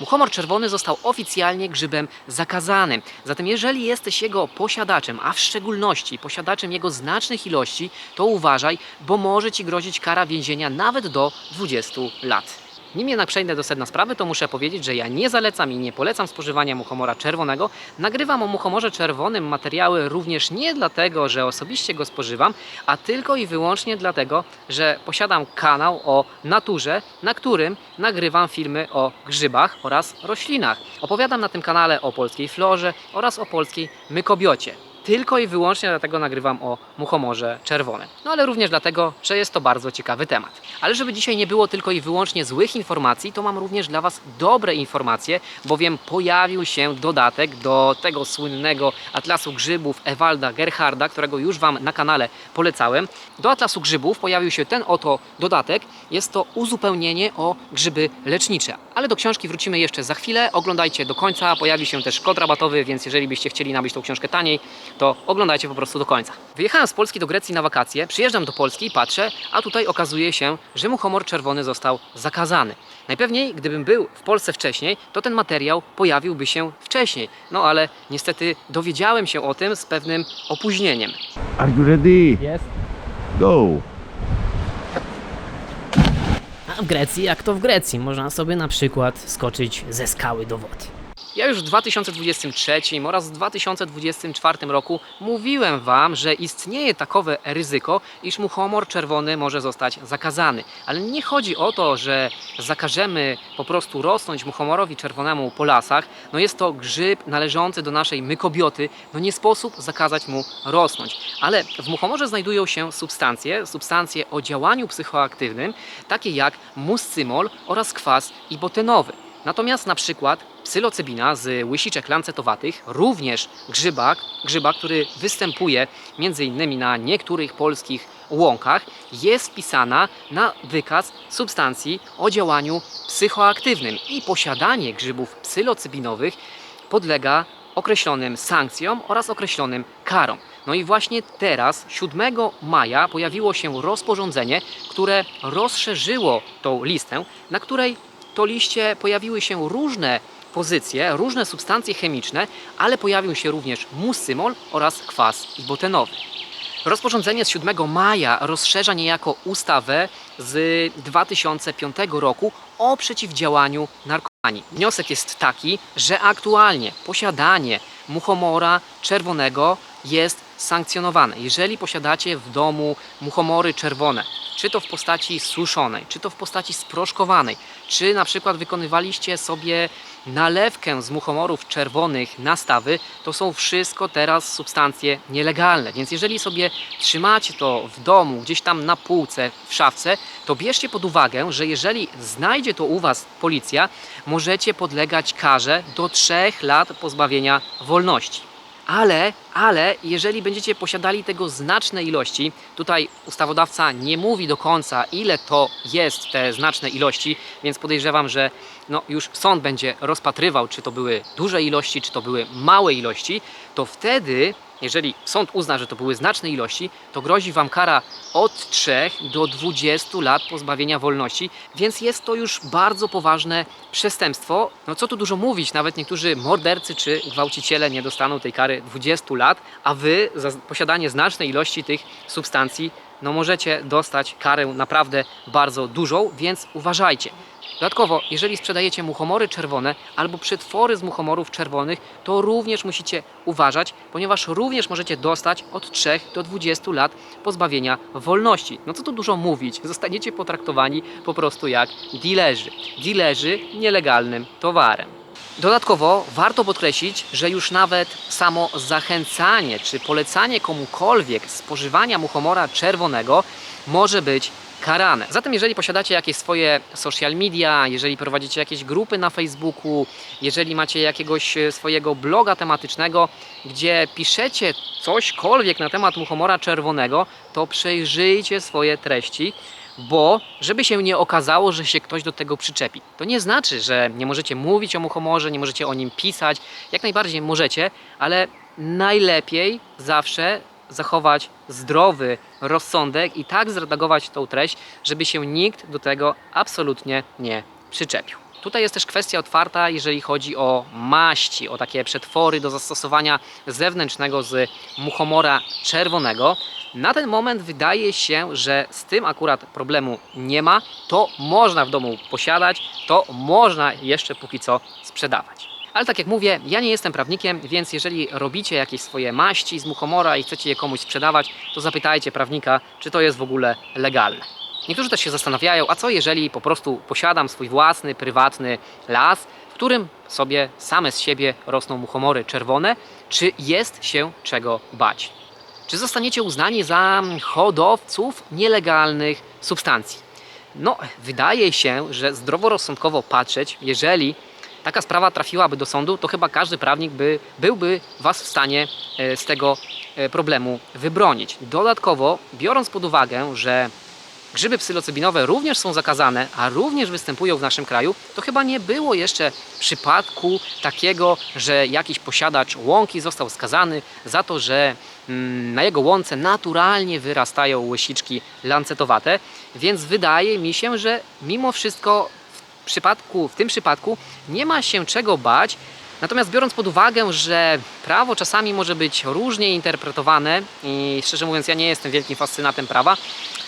Muchomor czerwony został oficjalnie grzybem zakazanym. Zatem jeżeli jesteś jego posiadaczem, a w szczególności posiadaczem jego znacznych ilości, to uważaj, bo może ci grozić kara więzienia nawet do 20 lat. Nim jednak przejdę do sedna sprawy, to muszę powiedzieć, że ja nie zalecam i nie polecam spożywania muchomora czerwonego. Nagrywam o muchomorze czerwonym materiały również nie dlatego, że osobiście go spożywam, a tylko i wyłącznie dlatego, że posiadam kanał o naturze, na którym nagrywam filmy o grzybach oraz roślinach. Opowiadam na tym kanale o polskiej florze oraz o polskiej mykobiocie. Tylko i wyłącznie dlatego nagrywam o muchomorze czerwonym. No ale również dlatego, że jest to bardzo ciekawy temat. Ale żeby dzisiaj nie było tylko i wyłącznie złych informacji, to mam również dla Was dobre informacje, bowiem pojawił się dodatek do tego słynnego Atlasu Grzybów Ewalda Gerharda, którego już Wam na kanale polecałem. Do Atlasu Grzybów pojawił się ten oto dodatek. Jest to uzupełnienie o grzyby lecznicze. Ale do książki wrócimy jeszcze za chwilę. Oglądajcie do końca. Pojawi się też kod rabatowy, więc jeżeli byście chcieli nabyć tą książkę taniej, to oglądajcie po prostu do końca. Wyjechałem z Polski do Grecji na wakacje, przyjeżdżam do Polski i patrzę, a tutaj okazuje się, że muchomor czerwony został zakazany. Najpewniej, gdybym był w Polsce wcześniej, to ten materiał pojawiłby się wcześniej. No ale niestety dowiedziałem się o tym z pewnym opóźnieniem. Are you ready? Jest. Go! A w Grecji, jak to w Grecji, można sobie na przykład skoczyć ze skały do wody. Ja już w 2023 oraz w 2024 roku mówiłem Wam, że istnieje takowe ryzyko, iż muchomor czerwony może zostać zakazany. Ale nie chodzi o to, że zakażemy po prostu rosnąć muchomorowi czerwonemu po lasach. No jest to grzyb należący do naszej mykobioty, no nie sposób zakazać mu rosnąć. Ale w muchomorze znajdują się substancje, substancje o działaniu psychoaktywnym, takie jak muscymol oraz kwas ibotenowy. Natomiast na przykład psylocybina z łysiczek lancetowatych, również grzybak, grzyba, który występuje m.in. na niektórych polskich łąkach, jest wpisana na wykaz substancji o działaniu psychoaktywnym i posiadanie grzybów psylocybinowych podlega określonym sankcjom oraz określonym karom. No i właśnie teraz, 7 maja, pojawiło się rozporządzenie, które rozszerzyło tą listę, na której to liście pojawiły się różne pozycje, różne substancje chemiczne, ale pojawił się również muscymol oraz kwas ibotenowy. Rozporządzenie z 7 maja rozszerza niejako ustawę z 2005 roku o przeciwdziałaniu narkomanii. Wniosek jest taki, że aktualnie posiadanie muchomora czerwonego jest sankcjonowane. Jeżeli posiadacie w domu muchomory czerwone, czy to w postaci suszonej, czy to w postaci sproszkowanej, czy na przykład wykonywaliście sobie nalewkę z muchomorów czerwonych na stawy, to są wszystko teraz substancje nielegalne. Więc jeżeli sobie trzymacie to w domu, gdzieś tam na półce, w szafce, to bierzcie pod uwagę, że jeżeli znajdzie to u Was policja, możecie podlegać karze do 3 lat pozbawienia wolności. Ale, ale jeżeli będziecie posiadali tego znaczne ilości, tutaj ustawodawca nie mówi do końca, ile to jest te znaczne ilości, więc podejrzewam, że no już sąd będzie rozpatrywał, czy to były duże ilości, czy to były małe ilości, to wtedy, jeżeli sąd uzna, że to były znaczne ilości, to grozi Wam kara od 3 do 20 lat pozbawienia wolności, więc jest to już bardzo poważne przestępstwo. No co tu dużo mówić, nawet niektórzy mordercy czy gwałciciele nie dostaną tej kary 20 lat, a Wy za posiadanie znacznej ilości tych substancji no możecie dostać karę naprawdę bardzo dużą, więc uważajcie. Dodatkowo, jeżeli sprzedajecie muchomory czerwone albo przetwory z muchomorów czerwonych, to również musicie uważać, ponieważ również możecie dostać od 3 do 20 lat pozbawienia wolności. No co tu dużo mówić, zostaniecie potraktowani po prostu jak dilerzy. Dilerzy nielegalnym towarem. Dodatkowo warto podkreślić, że już nawet samo zachęcanie czy polecanie komukolwiek spożywania muchomora czerwonego może być karane. Zatem jeżeli posiadacie jakieś swoje social media, jeżeli prowadzicie jakieś grupy na Facebooku, jeżeli macie jakiegoś e, swojego bloga tematycznego, gdzie piszecie cośkolwiek na temat muchomora czerwonego, to przejrzyjcie swoje treści, bo żeby się nie okazało, że się ktoś do tego przyczepi. To nie znaczy, że nie możecie mówić o muchomorze, nie możecie o nim pisać. Jak najbardziej możecie, ale najlepiej zawsze zachować zdrowy rozsądek i tak zredagować tą treść, żeby się nikt do tego absolutnie nie przyczepił. Tutaj jest też kwestia otwarta, jeżeli chodzi o maści, o takie przetwory do zastosowania zewnętrznego z muchomora czerwonego. Na ten moment wydaje się, że z tym akurat problemu nie ma. To można w domu posiadać, to można jeszcze póki co sprzedawać. Ale tak jak mówię, ja nie jestem prawnikiem, więc jeżeli robicie jakieś swoje maści z muchomora i chcecie je komuś sprzedawać, to zapytajcie prawnika, czy to jest w ogóle legalne. Niektórzy też się zastanawiają, a co jeżeli po prostu posiadam swój własny, prywatny las, w którym sobie same z siebie rosną muchomory czerwone, czy jest się czego bać? Czy zostaniecie uznani za hodowców nielegalnych substancji? No, wydaje się, że zdroworozsądkowo patrzeć, jeżeli taka sprawa trafiłaby do sądu, to chyba każdy prawnik by, byłby Was w stanie e, z tego e, problemu wybronić. Dodatkowo, biorąc pod uwagę, że grzyby psylocybinowe również są zakazane, a również występują w naszym kraju, to chyba nie było jeszcze przypadku takiego, że jakiś posiadacz łąki został skazany za to, że mm, na jego łące naturalnie wyrastają łysiczki lancetowate, więc wydaje mi się, że mimo wszystko przypadku, w tym przypadku nie ma się czego bać. Natomiast biorąc pod uwagę, że prawo czasami może być różnie interpretowane i szczerze mówiąc ja nie jestem wielkim fascynatem prawa,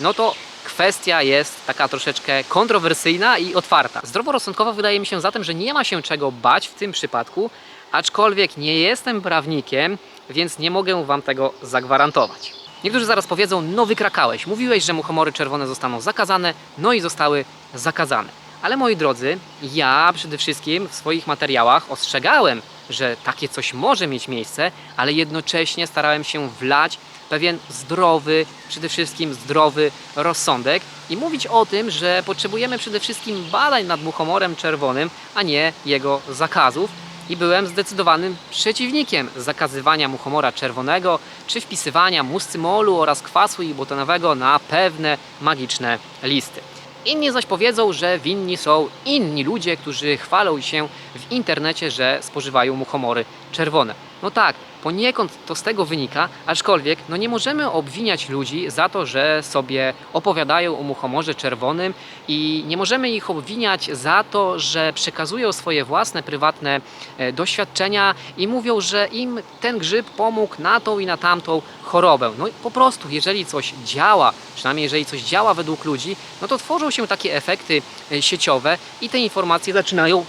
no to kwestia jest taka troszeczkę kontrowersyjna i otwarta. Zdroworozsądkowo wydaje mi się zatem, że nie ma się czego bać w tym przypadku, aczkolwiek nie jestem prawnikiem, więc nie mogę Wam tego zagwarantować. Niektórzy zaraz powiedzą, no wykrakałeś, mówiłeś, że muchomory czerwone zostaną zakazane, no i zostały zakazane. Ale moi drodzy, ja przede wszystkim w swoich materiałach ostrzegałem, że takie coś może mieć miejsce, ale jednocześnie starałem się wlać pewien zdrowy, przede wszystkim zdrowy rozsądek i mówić o tym, że potrzebujemy przede wszystkim badań nad muchomorem czerwonym, a nie jego zakazów. I byłem zdecydowanym przeciwnikiem zakazywania muchomora czerwonego czy wpisywania muscymolu oraz kwasu ibutanowego na pewne magiczne listy. Inni zaś powiedzą, że winni są inni ludzie, którzy chwalą się w internecie, że spożywają muchomory czerwone. No tak, poniekąd to z tego wynika, aczkolwiek no nie możemy obwiniać ludzi za to, że sobie opowiadają o muchomorze czerwonym i nie możemy ich obwiniać za to, że przekazują swoje własne, prywatne e, doświadczenia i mówią, że im ten grzyb pomógł na tą i na tamtą chorobę. No po prostu, jeżeli coś działa, przynajmniej jeżeli coś działa według ludzi, no to tworzą się takie efekty e, sieciowe i te informacje zaczynają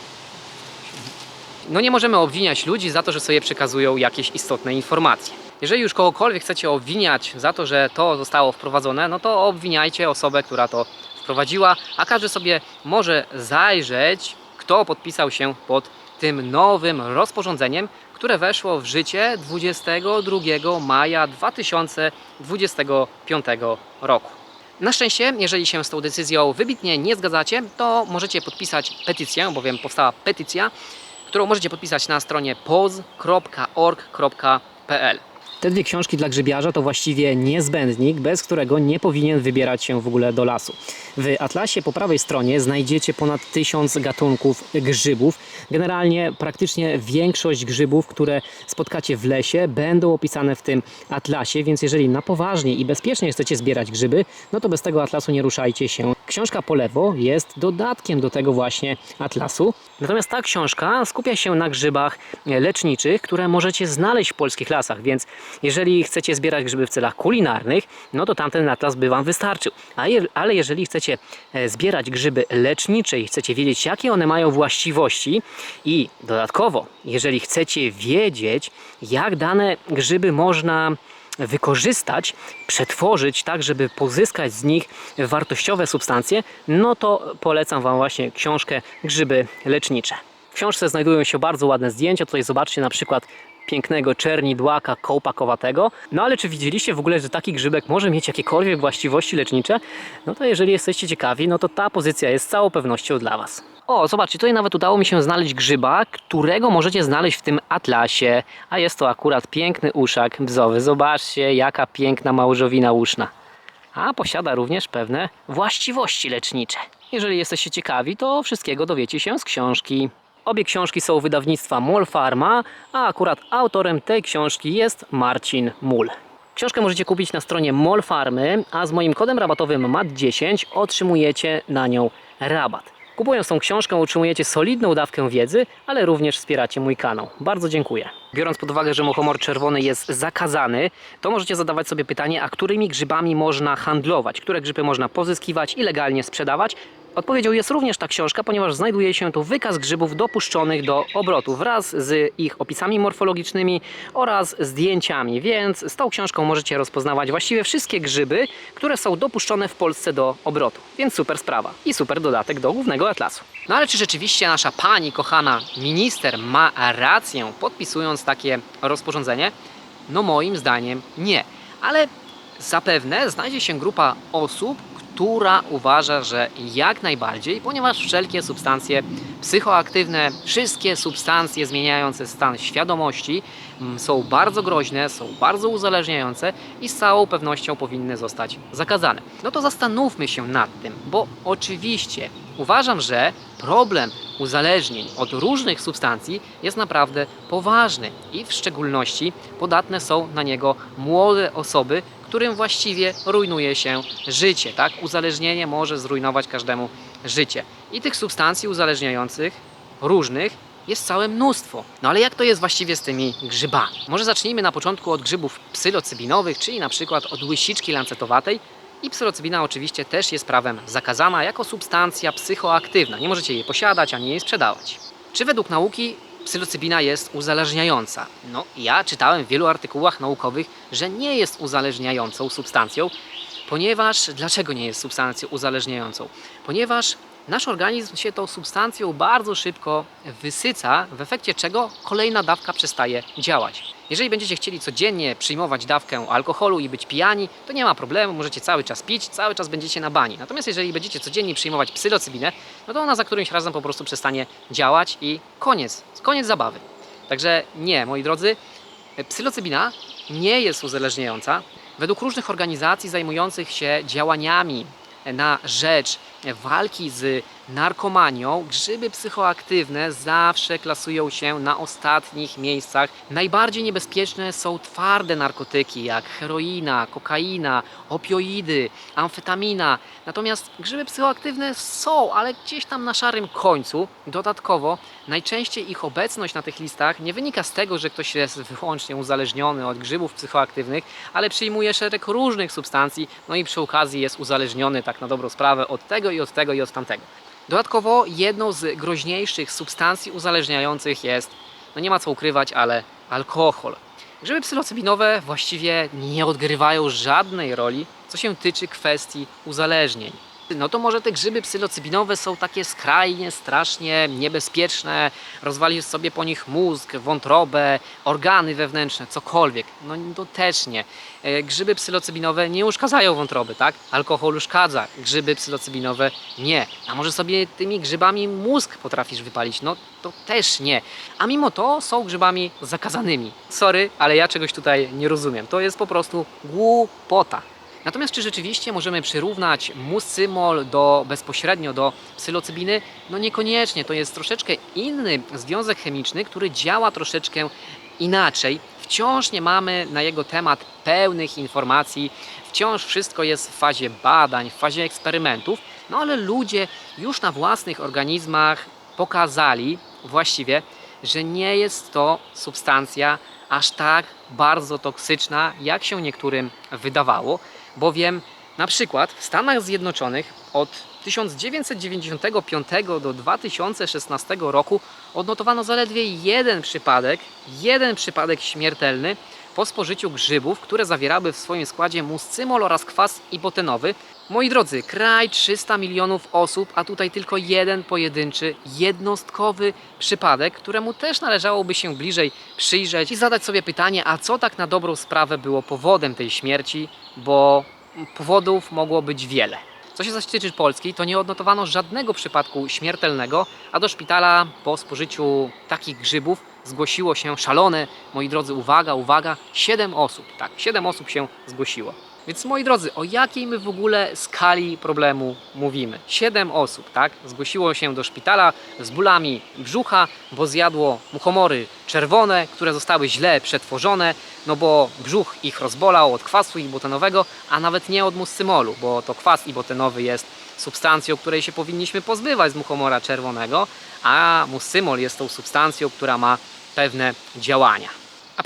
no nie możemy obwiniać ludzi za to, że sobie przekazują jakieś istotne informacje. Jeżeli już kogokolwiek chcecie obwiniać za to, że to zostało wprowadzone, no to obwiniajcie osobę, która to wprowadziła, a każdy sobie może zajrzeć, kto podpisał się pod tym nowym rozporządzeniem, które weszło w życie 22 maja 2025 roku. Na szczęście, jeżeli się z tą decyzją wybitnie nie zgadzacie, to możecie podpisać petycję, bowiem powstała petycja, którą możecie podpisać na stronie poz.org.pl. Te dwie książki dla grzybiarza to właściwie niezbędnik, bez którego nie powinien wybierać się w ogóle do lasu. W atlasie po prawej stronie znajdziecie ponad tysiąc gatunków grzybów. Generalnie praktycznie większość grzybów, które spotkacie w lesie, będą opisane w tym atlasie, więc jeżeli na poważnie i bezpiecznie chcecie zbierać grzyby, no to bez tego atlasu nie ruszajcie się. Książka po lewo jest dodatkiem do tego właśnie atlasu. Natomiast ta książka skupia się na grzybach leczniczych, które możecie znaleźć w polskich lasach, więc jeżeli chcecie zbierać grzyby w celach kulinarnych, no to tamten atlas by Wam wystarczył. Ale jeżeli chcecie e, zbierać grzyby lecznicze i chcecie wiedzieć, jakie one mają właściwości i dodatkowo, jeżeli chcecie wiedzieć, jak dane grzyby można wykorzystać, przetworzyć tak, żeby pozyskać z nich wartościowe substancje, no to polecam Wam właśnie książkę Grzyby lecznicze. W książce znajdują się bardzo ładne zdjęcia. Tutaj zobaczcie na przykład pięknego czernidłaka kołpakowatego. No ale czy widzieliście w ogóle, że taki grzybek może mieć jakiekolwiek właściwości lecznicze? No to jeżeli jesteście ciekawi, no to ta pozycja jest z całą pewnością dla Was. O, zobaczcie, tutaj nawet udało mi się znaleźć grzyba, którego możecie znaleźć w tym atlasie. A jest to akurat piękny uszak bzowy. Zobaczcie, jaka piękna małżowina uszna. A posiada również pewne właściwości lecznicze. Jeżeli jesteście ciekawi, to wszystkiego dowiecie się z książki. Obie książki są wydawnictwa Mol Pharma, a akurat autorem tej książki jest Marcin Mul. Książkę możecie kupić na stronie Mol Farmy, a z moim kodem rabatowym MAT10 otrzymujecie na nią rabat. Kupując tą książkę otrzymujecie solidną dawkę wiedzy, ale również wspieracie mój kanał. Bardzo dziękuję. Biorąc pod uwagę, że muchomor czerwony jest zakazany, to możecie zadawać sobie pytanie, a którymi grzybami można handlować, które grzyby można pozyskiwać i legalnie sprzedawać. Odpowiedzią jest również ta książka, ponieważ znajduje się tu wykaz grzybów dopuszczonych do obrotu wraz z ich opisami morfologicznymi oraz zdjęciami, więc z tą książką możecie rozpoznawać właściwie wszystkie grzyby, które są dopuszczone w Polsce do obrotu. Więc super sprawa i super dodatek do głównego atlasu. No ale czy rzeczywiście nasza pani kochana minister ma rację podpisując takie rozporządzenie? No moim zdaniem nie. Ale zapewne znajdzie się grupa osób, która uważa, że jak najbardziej, ponieważ wszelkie substancje psychoaktywne, wszystkie substancje zmieniające stan świadomości mm, są bardzo groźne, są bardzo uzależniające i z całą pewnością powinny zostać zakazane. No to zastanówmy się nad tym, bo oczywiście uważam, że problem uzależnień od różnych substancji jest naprawdę poważny i w szczególności podatne są na niego młode osoby, którym właściwie rujnuje się życie. Tak? Uzależnienie może zrujnować każdemu życie. I tych substancji uzależniających, różnych, jest całe mnóstwo. No ale jak to jest właściwie z tymi grzybami? Może zacznijmy na początku od grzybów psylocybinowych, czyli na przykład od łysiczki lancetowatej. I psylocybina oczywiście też jest prawem zakazana jako substancja psychoaktywna. Nie możecie jej posiadać ani jej sprzedawać. Czy według nauki psylocybina jest uzależniająca? No, ja czytałem w wielu artykułach naukowych, że nie jest uzależniającą substancją, ponieważ dlaczego nie jest substancją uzależniającą? Ponieważ nasz organizm się tą substancją bardzo szybko wysyca, w efekcie czego kolejna dawka przestaje działać. Jeżeli będziecie chcieli codziennie przyjmować dawkę alkoholu i być pijani, to nie ma problemu, możecie cały czas pić, cały czas będziecie na bani. Natomiast jeżeli będziecie codziennie przyjmować psylocybinę, no to ona za którymś razem po prostu przestanie działać i koniec, koniec zabawy. Także nie, moi drodzy, psylocybina nie jest uzależniająca. Według różnych organizacji zajmujących się działaniami na rzecz walki z narkomanią, grzyby psychoaktywne zawsze klasują się na ostatnich miejscach. Najbardziej niebezpieczne są twarde narkotyki, jak heroina, kokaina, opioidy, amfetamina. Natomiast grzyby psychoaktywne są, ale gdzieś tam na szarym końcu. Dodatkowo, najczęściej ich obecność na tych listach nie wynika z tego, że ktoś jest wyłącznie uzależniony od grzybów psychoaktywnych, ale przyjmuje szereg różnych substancji, no i przy okazji jest uzależniony tak na dobrą sprawę od tego i od tego i od tamtego. Dodatkowo jedną z groźniejszych substancji uzależniających jest, no nie ma co ukrywać, ale alkohol. Grzyby psylocybinowe właściwie nie odgrywają żadnej roli, co się tyczy kwestii uzależnień. No to może te grzyby psylocybinowe są takie skrajnie, strasznie niebezpieczne, rozwalisz sobie po nich mózg, wątrobę, organy wewnętrzne, cokolwiek. No to też nie. E, Grzyby psylocybinowe nie uszkadzają wątroby, tak? Alkohol uszkadza, grzyby psylocybinowe nie. A może sobie tymi grzybami mózg potrafisz wypalić? No to też nie. A mimo to są grzybami zakazanymi. Sorry, ale ja czegoś tutaj nie rozumiem. To jest po prostu głupota. Natomiast czy rzeczywiście możemy przyrównać muscymol do, bezpośrednio do psylocybiny? No niekoniecznie, to jest troszeczkę inny związek chemiczny, który działa troszeczkę inaczej. Wciąż nie mamy na jego temat pełnych informacji, wciąż wszystko jest w fazie badań, w fazie eksperymentów, no ale ludzie już na własnych organizmach pokazali właściwie, że nie jest to substancja aż tak bardzo toksyczna, jak się niektórym wydawało, bowiem na przykład w Stanach Zjednoczonych od 1995 do 2016 roku odnotowano zaledwie jeden przypadek, jeden przypadek śmiertelny po spożyciu grzybów, które zawierały w swoim składzie muscymol oraz kwas ibotenowy. Moi drodzy, kraj 300 milionów osób, a tutaj tylko jeden pojedynczy, jednostkowy przypadek, któremu też należałoby się bliżej przyjrzeć i zadać sobie pytanie, a co tak na dobrą sprawę było powodem tej śmierci, bo powodów mogło być wiele. Co się zaś tyczy Polski, to nie odnotowano żadnego przypadku śmiertelnego, a do szpitala po spożyciu takich grzybów zgłosiło się szalone, moi drodzy, uwaga, uwaga, 7 osób. Tak, 7 osób się zgłosiło. Więc moi drodzy, o jakiej my w ogóle skali problemu mówimy? Siedem osób, tak, zgłosiło się do szpitala z bólami brzucha, bo zjadło muchomory czerwone, które zostały źle przetworzone, no bo brzuch ich rozbolał od kwasu ibotenowego, a nawet nie od muscymolu, bo to kwas ibotenowy jest substancją, której się powinniśmy pozbywać z muchomora czerwonego, a muscymol jest tą substancją, która ma pewne działania.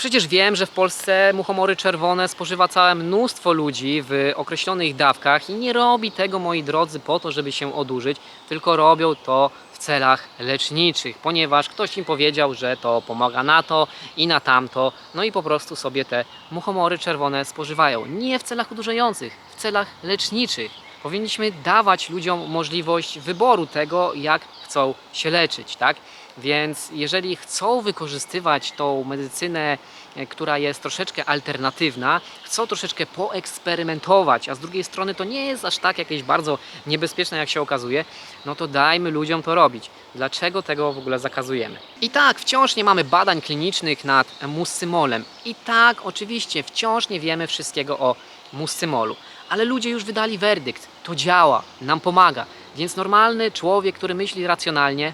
Przecież wiem, że w Polsce muchomory czerwone spożywa całe mnóstwo ludzi w określonych dawkach i nie robi tego, moi drodzy, po to, żeby się odurzyć, tylko robią to w celach leczniczych, ponieważ ktoś im powiedział, że to pomaga na to i na tamto, no i po prostu sobie te muchomory czerwone spożywają. Nie w celach odurzających, w celach leczniczych. Powinniśmy dawać ludziom możliwość wyboru tego, jak chcą się leczyć, tak? Więc jeżeli chcą wykorzystywać tą medycynę, e, która jest troszeczkę alternatywna, chcą troszeczkę poeksperymentować, a z drugiej strony to nie jest aż tak jakieś bardzo niebezpieczne, jak się okazuje, no to dajmy ludziom to robić. Dlaczego tego w ogóle zakazujemy? I tak, wciąż nie mamy badań klinicznych nad muscymolem. I tak, oczywiście, wciąż nie wiemy wszystkiego o muscymolu. Ale ludzie już wydali werdykt. To działa, nam pomaga. Więc normalny człowiek, który myśli racjonalnie,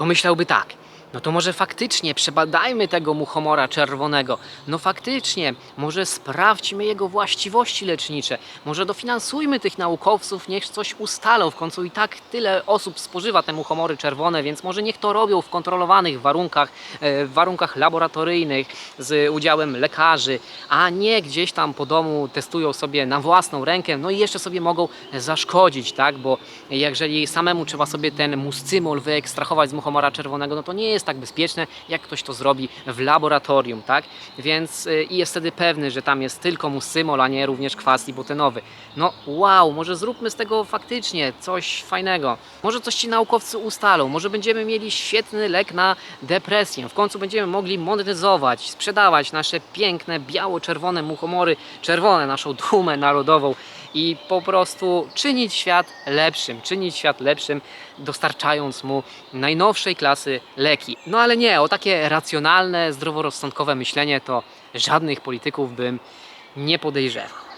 pomyślałby tak. No to może faktycznie przebadajmy tego muchomora czerwonego. No faktycznie, może sprawdźmy jego właściwości lecznicze. Może dofinansujmy tych naukowców, niech coś ustalą. W końcu i tak tyle osób spożywa te muchomory czerwone, więc może niech to robią w kontrolowanych warunkach, e, w warunkach laboratoryjnych z udziałem lekarzy, a nie gdzieś tam po domu testują sobie na własną rękę, no i jeszcze sobie mogą zaszkodzić, tak? Bo jeżeli samemu trzeba sobie ten muscymol wyekstrahować z muchomora czerwonego, no to nie jest tak bezpieczne, jak ktoś to zrobi w laboratorium, tak? Więc y, i jest wtedy pewny, że tam jest tylko muscymol, a nie również kwas ibutenowy. No wow, może zróbmy z tego faktycznie coś fajnego. Może coś ci naukowcy ustalą, może będziemy mieli świetny lek na depresję. W końcu będziemy mogli monetyzować, sprzedawać nasze piękne, biało-czerwone muchomory, czerwone, naszą dumę narodową i po prostu czynić świat lepszym, czynić świat lepszym, dostarczając mu najnowszej klasy leki. No ale nie, o takie racjonalne, zdroworozsądkowe myślenie to żadnych polityków bym nie podejrzewał.